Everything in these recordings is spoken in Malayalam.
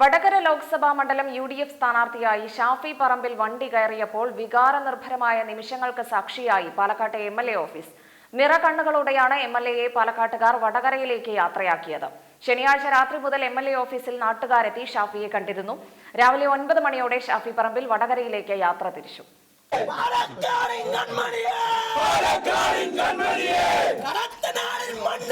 വടകര ലോക്സഭാ മണ്ഡലം യു ഡി എഫ് സ്ഥാനാർത്ഥിയായി ഷാഫി പറമ്പിൽ വണ്ടി കയറിയപ്പോൾ വികാരനിർഭരമായ നിമിഷങ്ങൾക്ക് സാക്ഷിയായി പാലക്കാട്ടെ എം എൽ എ ഓഫീസ്. നിറകണ്ണുകളോടെയാണ് എം എൽ എയെ പാലക്കാട്ടുകാർ വടകരയിലേക്ക് യാത്രയാക്കിയത്. ശനിയാഴ്ച രാത്രി മുതൽ എം എൽ എ ഓഫീസിൽ നാട്ടുകാരെത്തി ഷാഫിയെ കണ്ടിരുന്നു. രാവിലെ ഒൻപത് മണിയോടെ ഷാഫി പറമ്പിൽ വടകരയിലേക്ക് യാത്ര തിരിച്ചു.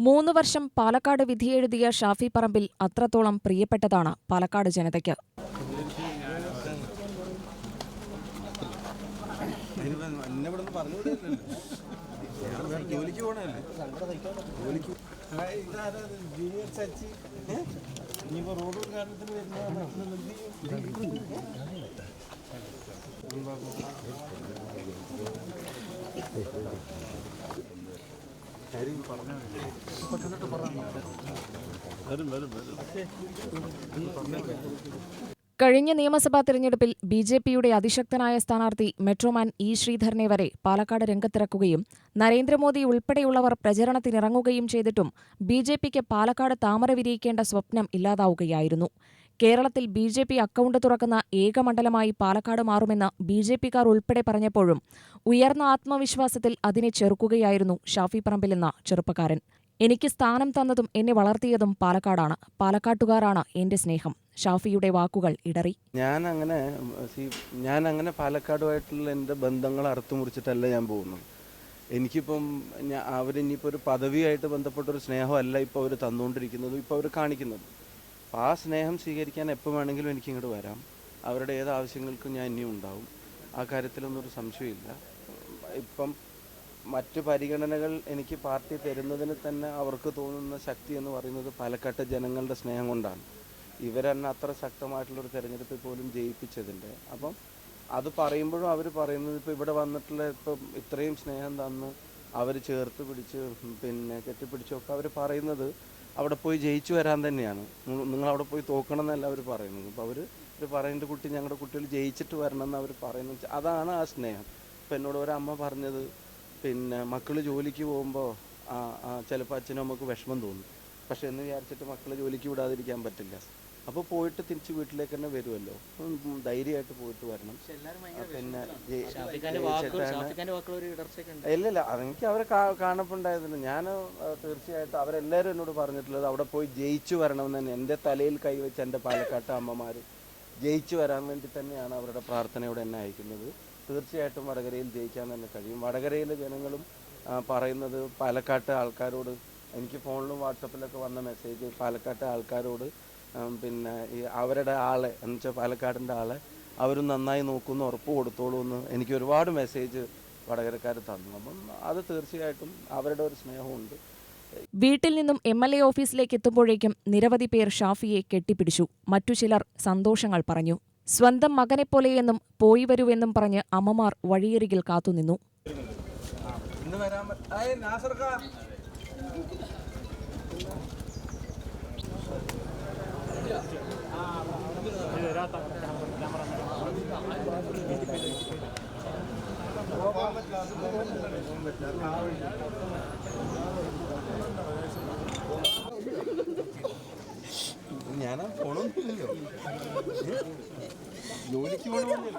മൂന്ന് വർഷം പാലക്കാട് വിധിയെഴുതിയ ഷാഫി പറമ്പിൽ അത്രത്തോളം പ്രിയപ്പെട്ടതാണ് പാലക്കാട് ജനതയ്ക്ക്? ജൂനിയർ കഴിഞ്ഞ നിയമസഭാ തെരഞ്ഞെടുപ്പിൽ ബി ജെ പിയുടെ അതിശക്തനായ സ്ഥാനാർത്ഥി മെട്രോമാൻ ഇ ശ്രീധരനെ വരെ പാലക്കാട് രംഗത്തിറക്കുകയും നരേന്ദ്രമോദി ഉൾപ്പെടെയുള്ളവർ പ്രചരണത്തിനിറങ്ങുകയും ചെയ്തിട്ടും ബി ജെ പിക്ക് പാലക്കാട് താമര വിരിയിക്കേണ്ട സ്വപ്നം ഇല്ലാതാവുകയായിരുന്നു. കേരളത്തിൽ ബി ജെ പി അക്കൗണ്ട് തുറക്കുന്ന ഏക മണ്ഡലമായി പാലക്കാട് മാറുമെന്ന് ബി ജെ പിക്കാർ ഉൾപ്പെടെ പറഞ്ഞപ്പോഴും ഉയർന്ന ആത്മവിശ്വാസത്തിൽ അതിനെ ചെറുക്കുകയായിരുന്നു ഷാഫി പറമ്പിൽ എന്ന ചെറുപ്പക്കാരൻ. എനിക്ക് സ്ഥാനം തന്നതും എന്നെ വളർത്തിയതും പാലക്കാടാണ്. പാലക്കാട്ടുകാരാണ് എന്റെ സ്നേഹം. ഷാഫിയുടെ വാക്കുകൾ ഇടറി. ഞാൻ അങ്ങനെ ഞാൻ അങ്ങനെ പാലക്കാടുമായിട്ടുള്ള എന്റെ ബന്ധങ്ങൾ അറുത്തു മുറിച്ചിട്ടല്ല ഞാൻ പോകുന്നത്. എനിക്കിപ്പം അവരിനിയിപ്പോൾ ഒരു പദവിയായിട്ട് ബന്ധപ്പെട്ട ഒരു സ്നേഹമല്ല ഇപ്പോൾ അവർ തന്നുകൊണ്ടിരിക്കുന്നതും ഇപ്പോൾ അവർ കാണിക്കുന്നതും. അപ്പോൾ ആ സ്നേഹം സ്വീകരിക്കാൻ എപ്പോൾ വേണമെങ്കിലും എനിക്ക് ഇങ്ങോട്ട് വരാം. അവരുടെ ഏത് ആവശ്യങ്ങൾക്കും ഞാൻ ഇനിയും ഉണ്ടാവും. ആ കാര്യത്തിലൊന്നും ഒരു സംശയമില്ല ഇപ്പം മറ്റു പരിഗണനകൾ എനിക്ക് പാർട്ടി തരുന്നതിന് തന്നെ അവർക്ക് തോന്നുന്ന ശക്തി എന്ന് പറയുന്നത് പാലക്കാട്ടെ ജനങ്ങളുടെ സ്നേഹം കൊണ്ടാണ്. ഇവരെന്നെ അത്ര ശക്തമായിട്ടുള്ളൊരു തെരഞ്ഞെടുപ്പിൽ പോലും ജയിപ്പിച്ചതിന്റെ. അപ്പം അത് പറയുമ്പോഴും അവർ പറയുന്നത് ഇപ്പോൾ ഇവിടെ വന്നിട്ടുള്ള ഇപ്പം ഇത്രയും സ്നേഹം തന്ന് അവർ ചേർത്ത് പിടിച്ച് പിന്നെ കെട്ടിപ്പിടിച്ചൊക്കെ അവർ പറയുന്നത് അവിടെ പോയി ജയിച്ചു വരാൻ തന്നെയാണ്. നിങ്ങൾ അവിടെ പോയി തോക്കണം എന്നല്ല അവർ പറയുന്നത് അപ്പോൾ അവർ പറയുന്നത് കുട്ടി ഞങ്ങളുടെ കുട്ടികൾ ജയിച്ചിട്ട് വരണം എന്ന് അവർ പറയുന്നത് അതാണ് ആ സ്നേഹം. ഇപ്പം എന്നോട് ഒരമ്മ പറഞ്ഞത് പിന്നെ മക്കൾ ജോലിക്ക് പോകുമ്പോൾ ചിലപ്പോൾ അച്ഛനും അമ്മയ്ക്ക് വിഷമം തോന്നും. പക്ഷെ എന്ന് വിചാരിച്ചിട്ട് മക്കളെ ജോലിക്ക് വിടാതിരിക്കാൻ പറ്റില്ല. അപ്പോൾ പോയിട്ട് തിരിച്ച് വീട്ടിലേക്ക് തന്നെ വരുമല്ലോ ധൈര്യമായിട്ട് പോയിട്ട് വരണം. പിന്നെ ഇല്ലില്ല അതെനിക്ക് അവരെ കാണപ്പുണ്ടായിരുന്നു ഞാൻ തീർച്ചയായിട്ടും അവരെല്ലാവരും എന്നോട് പറഞ്ഞിട്ടുള്ളത് അവിടെ പോയി ജയിച്ചു വരണമെന്ന് തന്നെ. എന്റെ തലയിൽ കൈവച്ച് എന്റെ പാലക്കാട്ട് അമ്മമാർ ജയിച്ചു വരാൻ വേണ്ടി തന്നെയാണ് അവരുടെ പ്രാർത്ഥനയോടെ എന്നെ അയക്കുന്നത്. തീർച്ചയായിട്ടും വടകരയിൽ ജയിക്കാൻ തന്നെ കഴിയും. വടകരയിലെ ജനങ്ങളും പറയുന്നത് പാലക്കാട്ട് ആൾക്കാരോട് എനിക്ക് ഫോണിലും വാട്സപ്പിലൊക്കെ വന്ന മെസ്സേജ് പാലക്കാട്ട് ആൾക്കാരോട് പിന്നെ ഈ അവരുടെ ആളെ എന്ന് വെച്ചാൽ പാലക്കാടിന്റെ ആളെ അവരും നന്നായി നോക്കുമെന്ന് ഉറപ്പ് കൊടുത്തോളൂ എന്ന് എനിക്ക് ഒരുപാട് മെസ്സേജ് വടകരക്കാർ തന്നു. അപ്പം അത് തീർച്ചയായിട്ടും അവരുടെ ഒരു സ്നേഹമുണ്ട്. വീട്ടിൽ നിന്നും എം എൽ എ ഓഫീസിലേക്ക് എത്തുമ്പോഴേക്കും നിരവധി പേർ ഷാഫിയെ കെട്ടിപ്പിടിച്ചു. മറ്റു ചിലർ സന്തോഷങ്ങൾ പറഞ്ഞു. സ്വന്തം മകനെപ്പോലെയെന്നും പോയി വരുവെന്നും പറഞ്ഞ് അമ്മമാർ വഴിയരികിൽ കാത്തുനിന്നു. ഇന്ന് ഞാനാ പോണൊന്നുമില്ലല്ലോ ജോലിക്ക് പോകണമെന്നില്ല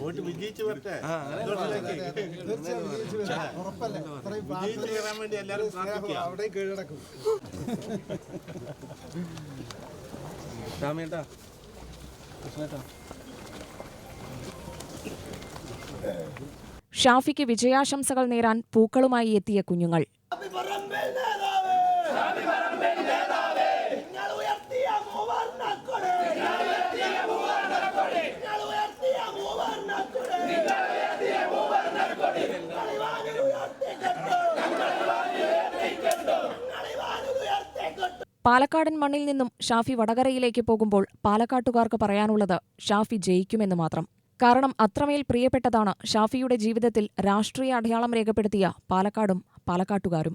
വോട്ട് വിജയിച്ചു വരട്ടെ. ആ, അങ്ങനെ വിജയിച്ചു കയറാൻ വേണ്ടി എല്ലാവരും രാമേട്ടാ. കൃഷ്ണേട്ടാ. ഷാഫിക്ക് വിജയാശംസകൾ നേരാൻ പൂക്കളുമായി എത്തിയ കുഞ്ഞുങ്ങൾ. പാലക്കാടൻ മണ്ണിൽ നിന്നും ഷാഫി വടകരയിലേക്ക് പോകുമ്പോൾ പാലക്കാട്ടുകാർക്ക് പറയാനുള്ളത് ഷാഫി ജയിക്കുമെന്ന് മാത്രം. കാരണം അത്രമേൽ പ്രിയപ്പെട്ടതാണ് ഷാഫിയുടെ ജീവിതത്തിൽ രാഷ്ട്രീയ അടയാളം രേഖപ്പെടുത്തിയ പാലക്കാടും പാലക്കാട്ടുകാരും.